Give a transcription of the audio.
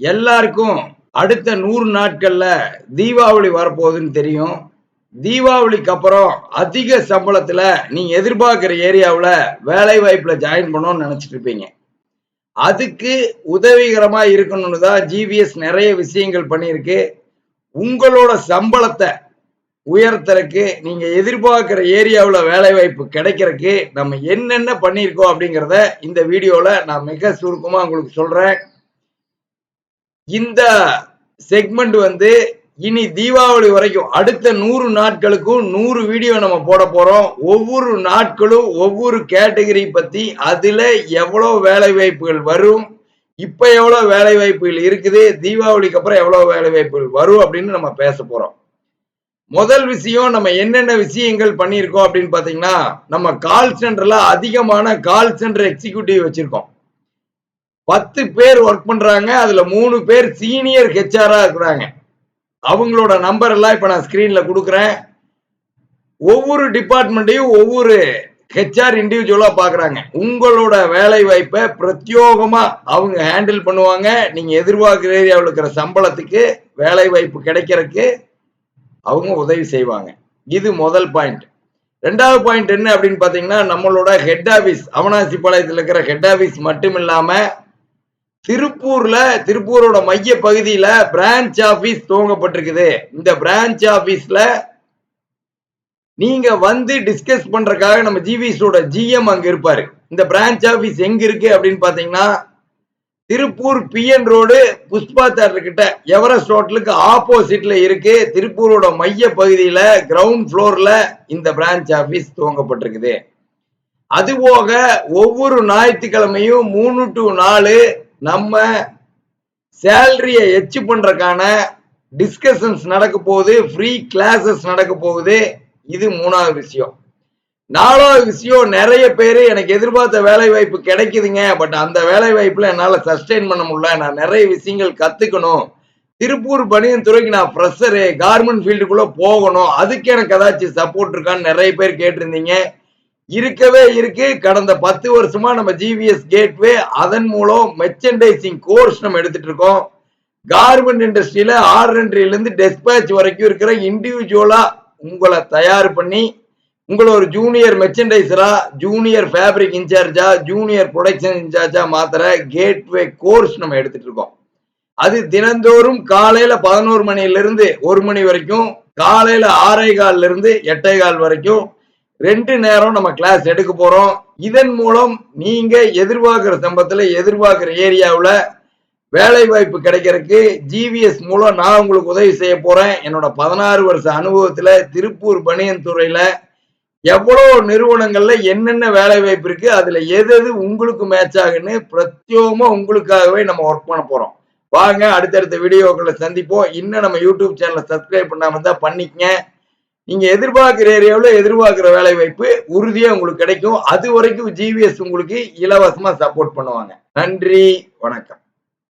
எல்லாருக்கும் அடுத்த நூறு நாட்கள்ல தீபாவளி வரப்போகுதுன்னு தெரியும். தீபாவளிக்கு அப்புறம் அதிக சம்பளத்துல நீங்க எதிர்பார்க்கிற ஏரியாவில் வேலை வாய்ப்புல ஜாயின் பண்ணணும்னு நினைச்சிட்டு இருப்பீங்க. அதுக்கு உதவிகரமா இருக்கணும்னு தான் ஜிபிஎஸ் நிறைய விஷயங்கள் பண்ணியிருக்கு. உங்களோட சம்பளத்தை உயர்த்தறக்கு நீங்க எதிர்பார்க்கிற ஏரியாவில் வேலை வாய்ப்பு கிடைக்கிறதுக்கு நம்ம என்னென்ன பண்ணியிருக்கோம் அப்படிங்கிறத இந்த வீடியோவில் நான் மிக சுருக்கமாக உங்களுக்கு சொல்றேன். இந்த செக்மெண்ட் வந்து இனி தீபாவளி வரைக்கும் அடுத்த நூறு நாட்களுக்கும் நூறு வீடியோ நம்ம போட போறோம். ஒவ்வொரு நாட்களும் ஒவ்வொரு கேட்டகரி பத்தி அதுல எவ்வளவு வேலை வாய்ப்புகள் வரும் இப்ப எவ்வளவு வேலை வாய்ப்புகள் இருக்குது தீபாவளிக்கு அப்புறம் எவ்வளவு வேலை வாய்ப்புகள் வரும் அப்படின்னு நம்ம பேச போறோம். முதல் விஷயம் நம்ம என்னென்ன விஷயங்கள் பண்ணியிருக்கோம் அப்படின்னு பாத்தீங்கன்னா நம்ம கால் சென்டர்ல அதிகமான கால் சென்டர் எக்ஸிக்யூட்டிவ் வச்சிருக்கோம். பத்து பேர் ஒர்க் பண்றாங்க அதுல மூணு பேர் சீனியர் ஹெச்ஆரா இருக்கிறாங்க. அவங்களோட நம்பர் எல்லாம் இப்ப நான் ஸ்கிரீன்ல கொடுக்குறேன். ஒவ்வொரு டிபார்ட்மெண்ட்டையும் ஒவ்வொரு ஹெச்ஆர் இண்டிவிஜுவலா பாக்குறாங்க. உங்களோட வேலை வாய்ப்பை பிரத்யோகமா அவங்க ஹேண்டில் பண்ணுவாங்க. நீங்க எதிர்பார்க்கிற ஏரியாவில் இருக்கிற சம்பளத்துக்கு வேலை வாய்ப்பு கிடைக்கிறதுக்கு அவங்க உதவி செய்வாங்க. இது முதல் பாயிண்ட் ரெண்டாவது பாயிண்ட் என்ன அப்படின்னு பாத்தீங்கன்னா நம்மளோட ஹெட் ஆபீஸ் அவனாசி பாளையத்தில் இருக்கிற ஹெட் ஆபீஸ் மட்டும் இல்லாமல் திருப்பூர்ல திருப்பூரோட மைய பகுதியில பிரான்ச் ஆபீஸ் துவங்கப்பட்டிருக்குது. இந்த பிரான்ச் ஆபீஸ்ல நீங்க வந்து டிஸ்கஸ் பண்றதுக்காக நம்ம ஜிவிஸோட ஜிஎம் அங்க இருப்பாரு. இந்த பிரான்ச் ஆபீஸ் எங்க இருக்கு அப்படின்னு பாத்தீங்கன்னா Tiruppur PN road Pushpa theatre கிட்ட எவரெஸ்ட் ஹோட்டலுக்கு ஆப்போசிட்ல இருக்கு. திருப்பூரோட மைய பகுதியில கிரவுண்ட் ஃப்ளோர்ல இந்த பிரான்ச் ஆபீஸ் துவங்கப்பட்டிருக்குது. அதுபோக ஒவ்வொரு ஞாயிற்றுக்கிழமையும் மூணு டு நாலு நம்ம சேலரியை எச்சு பண்றதுக்கான டிஸ்கஷன்ஸ் நடக்க போகுது ஃப்ரீ கிளாஸஸ் நடக்க போகுது. இது மூணாவது விஷயம். நாலாவது விஷயம் நிறைய பேர் எனக்கு எதிர்பார்த்த வேலை வாய்ப்பு கிடைக்குதுங்க பட் அந்த வேலை வாய்ப்புல என்னால் சஸ்டெயின் பண்ண முடியல. நான் நிறைய விஷயங்கள் கத்துக்கணும். திருப்பூர் பணியின் துறைக்கு நான் ஃப்ரெஷரு கார்மெண்ட் ஃபீல்டுக்குள்ளே போகணும். அதுக்கு எனக்கு ஏதாச்சும் சப்போர்ட் இருக்கான்னு நிறைய பேர் கேட்டிருந்தீங்க. இருக்கவே இருக்கு. கடந்த பத்து வருஷமா நம்ம ஜிவிஎஸ் கேட்வே அதன் மூலம் மெர்ச்சன்டைசிங் கோர்ஸ் நம்ம எடுத்துட்டு இருக்கோம். கார்மெண்ட் இண்டஸ்ட்ரியில ஆர்என்ட்ரில இருந்து டெஸ்பேச் வரைக்கும் இருக்கிற இண்டிவிஜுவலா உங்களை தயார் பண்ணி உங்களை ஒரு ஜூனியர் மெர்ச்சன்டைசரா ஜூனியர் ஃபேப்ரிக் இன்சார்ஜா ஜூனியர் ப்ரொடக்ஷன் இன்சார்ஜா மாத்திர கேட்வே கோர்ஸ் நம்ம எடுத்துட்டு இருக்கோம். அது தினந்தோறும் காலையில பதினோரு மணியிலிருந்து ஒரு மணி வரைக்கும் காலையில ஆறே கால்ல இருந்து எட்டே கால் வரைக்கும் ரெண்டு நேரம் நம்ம கிளாஸ் எடுக்க போறோம். இதன் மூலம் நீங்க எதிர்பார்க்கிற சம்பளத்துல எதிர்பார்க்கிற ஏரியாவில் வேலை வாய்ப்பு கிடைக்கிறதுக்கு ஜிவிஎஸ் மூலம் நான் உங்களுக்கு உதவி செய்ய போறேன். என்னோட பதினாறு வருஷ அனுபவத்துல திருப்பூர் பணியன் துறையில எவ்வளோ நிறுவனங்கள்ல என்னென்ன வேலை வாய்ப்பு இருக்கு அதுல எது எது உங்களுக்கு மேட்ச் ஆகுன்னு பிரத்யோகமா உங்களுக்காகவே நம்ம ஒர்க் பண்ண போறோம். வாங்க அடுத்தடுத்த வீடியோக்களை சந்திப்போம். இன்னும் நம்ம யூடியூப் சேனலை சப்ஸ்கிரைப் பண்ணாம இருந்தா பண்ணிக்கங்க. நீங்க எதிர்பார்க்கிற ஏரியாவில் எதிர்பார்க்கிற வேலை வாய்ப்பு உறுதியா உங்களுக்கு கிடைக்கும். அது வரைக்கும் ஜிவிஎஸ் உங்களுக்கு இலவசமா சப்போர்ட் பண்ணுவாங்க. நன்றி வணக்கம்.